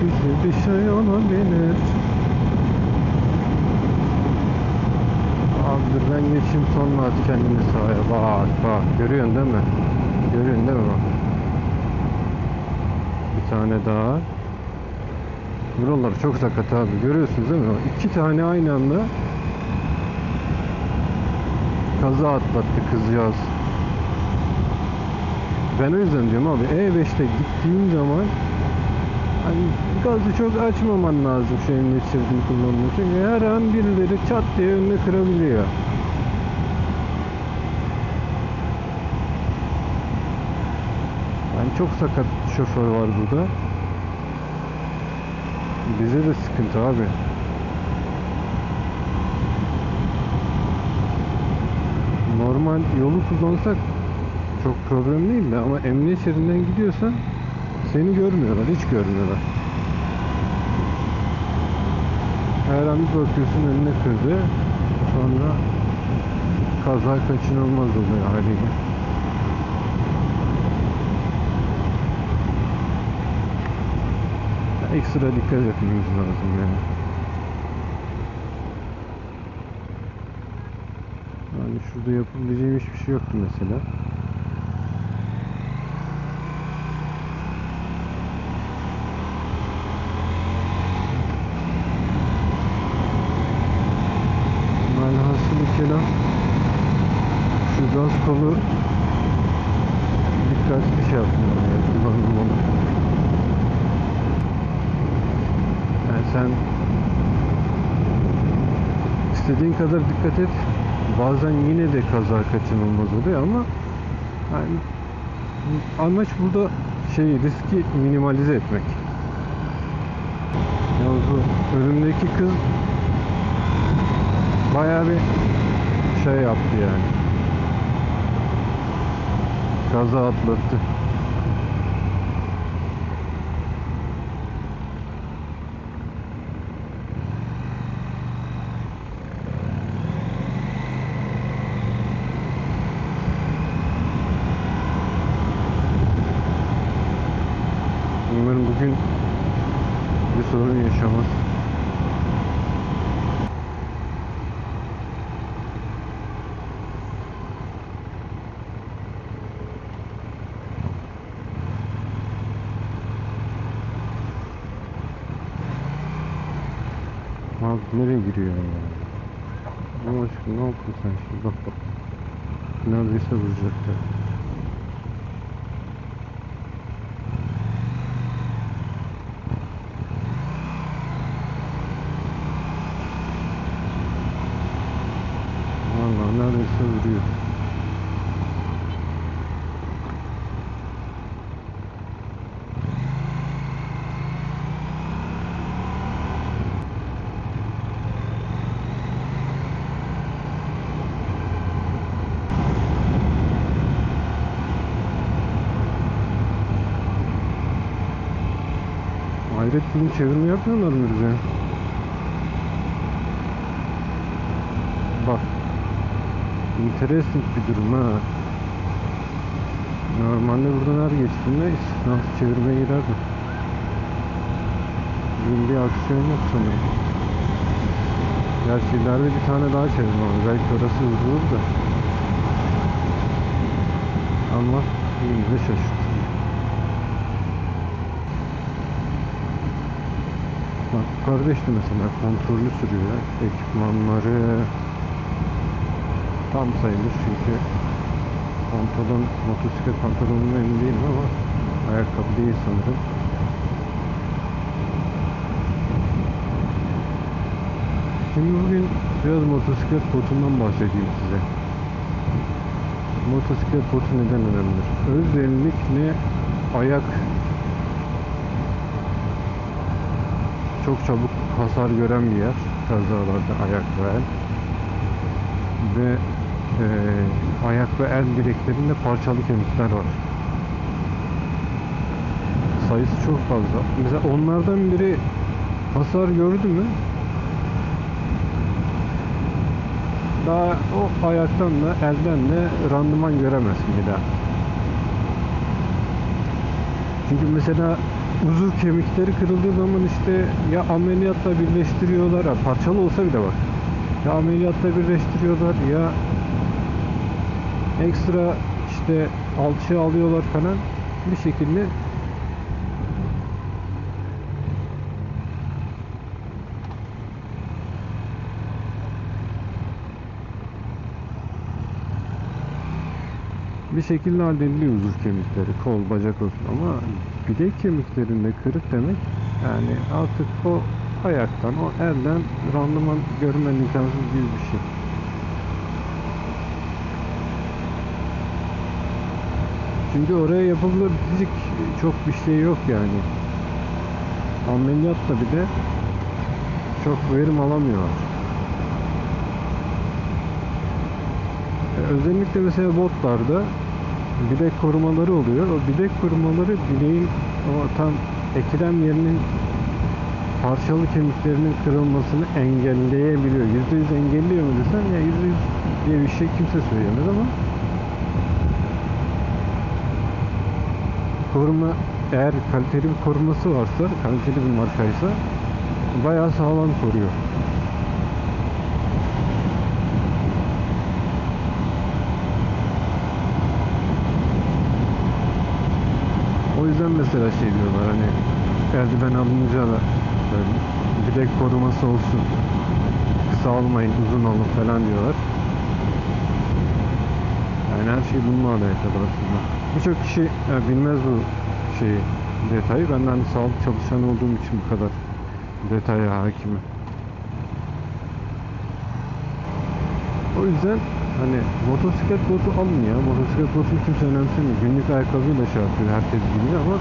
bizi bir şey olabilir. Abi ben geçeyim sonra at kendini sahaya. Bak bak görüyorsun değil mi? Görüyorsun değil mi bak. Bir tane daha. Buralar çok sakat abi. Görüyorsunuz değil mi? İki tane aynı anda kaza atlattı kızcağız. Ben o yüzden diyorum abi E5'te gittiğin zaman hani gazı çok açmaman lazım şu emniyet kullanmak için. Her an birileri çat diye önüne kırabiliyor. Yani çok sakat şoför var burada. Bize de sıkıntı abi. Normal yolu kullansak çok problem değil de ama emniyet şeridinden gidiyorsan seni görmüyorlar, hiç görmüyorlar. Her an bir bakıyorsun önüne kırdı. Sonra kaza kaçınılmaz oluyor haliyle. Ekstra dikkat etmemiz lazım yani. Yani şurada yapabileceğim hiçbir şey yoktu mesela. Kelam şu gaz kolu dikkatli şey yapmalı ya, kullanılmalı. Yani sen istediğin kadar dikkat et bazen yine de kaza kaçınılmaz oluyor ama yani amaç burada şey riski minimalize etmek. Ya bu önümdeki kız bayağı bir şey yaptı yani. Kaza atlattı. Umarım bugün bir sorun yaşamaz. Abi nereye giriyor ya? Allah aşkına ne yaptın sen şimdi bak bak. Neredeyse vuracaktı. Vallahi neredeyse vuruyor. Hayret bunu çevirme yapmıyorlar mı bize? Bak. Interesting bir durum ha. Normalde buradan her geçtiğinde nasıl çevirmeye girerdi. Bugün bir aksiyon yok sanırım. Gerçi ileride bir tane daha çevirme var. Belki orası vurulur da. Ama yine de şaşırttı. Bak kardeş de mesela kontrollü sürüyor. Ekipmanları tam sayılır çünkü pantolon, motosiklet pantolonunun emin değilim ama ayakkabı değil sanırım. Şimdi bugün biraz motosiklet botundan bahsedeyim size. Motosiklet botu neden önemlidir? Özellikle ayak çok çabuk hasar gören bir yer. Kazalarda ayak ve el. Ve e, ayak ve el bileklerinde parçalı kemikler var. Sayısı çok fazla. Mesela onlardan biri hasar gördü mü daha o ayaktan da elden de randıman göremezsin bir daha. Çünkü mesela uzuv kemikleri kırıldığı zaman işte ya ameliyatla birleştiriyorlar, ha, parçalı olsa bile bak. Ya ameliyatla birleştiriyorlar ya ekstra işte alçı alıyorlar falan bir şekilde bir şekilde hallediliyor uzuv kemikleri, kol, bacak olsun ama bilek kemiklerinde kırık demek yani artık o ayaktan, o elden randıman görmen imkansız gibi bir şey. Çünkü oraya yapılabilecek çok bir şey yok yani. Ameliyatla bile çok verim alamıyorlar. Özellikle mesela botlarda bilek korumaları oluyor. O bilek korumaları bileğin o tam eklem yerinin parçalı kemiklerinin kırılmasını engelleyebiliyor. Yüzde yüz engelliyor mu desen ya yüzde yüz diye bir şey kimse söyleyemez ama koruma eğer kaliteli bir koruması varsa, kaliteli bir markaysa bayağı sağlam koruyor. O yüzden mesela şey diyorlar hani eldiven alınca da böyle bilek koruması olsun. Kısa almayın, uzun alın falan diyorlar. Yani her şey bununla alakalı aslında. Birçok kişi e, bilmez bu şeyi, detayı. Ben de hani sağlık çalışanı olduğum için bu kadar detaya hakimim. O yüzden hani motosiklet botu alın ya. Motosiklet botunu kimse önemsemiyor. Günlük ayakkabıyla şey yapıyor. Herkes biliyor ama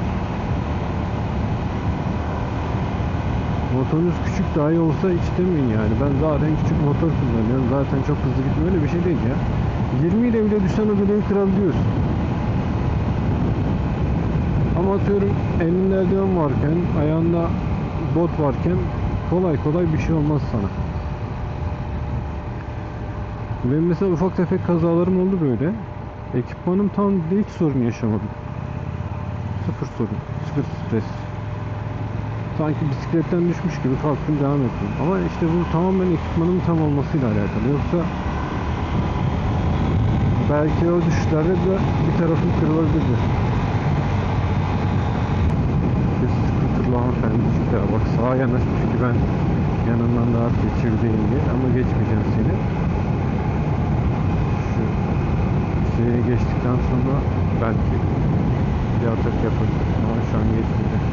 motorunuz küçük dahi olsa hiç demeyin yani. Ben zaten küçük motor kullanıyorum. Zaten çok hızlı gitmiyor. Öyle bir şey değil ya. 20 ile bile düşsen o bileği kırabiliyorsun. Ama atıyorum elinde eldiven varken, ayağında bot varken kolay kolay bir şey olmaz sana. Benim mesela ufak tefek kazalarım oldu böyle. Ekipmanım tam hiç sorun yaşamadım. Sıfır sorun, sıfır stres. Sanki bisikletten düşmüş gibi kalktım devam ettim. Ama işte bu tamamen ekipmanın tam olmasıyla alakalı. Yoksa belki o düşüşlerde de bir tarafım kırılabilirdi. Bir skuterlı hanımefendi çıktı. Bak sağa yanaşmış ki ben yanından rahat geçirdiğim diye ama geçmeyeceğim seni. şeye geçtikten sonra belki bir atak yapabilirim ama şu an geçmeyecek.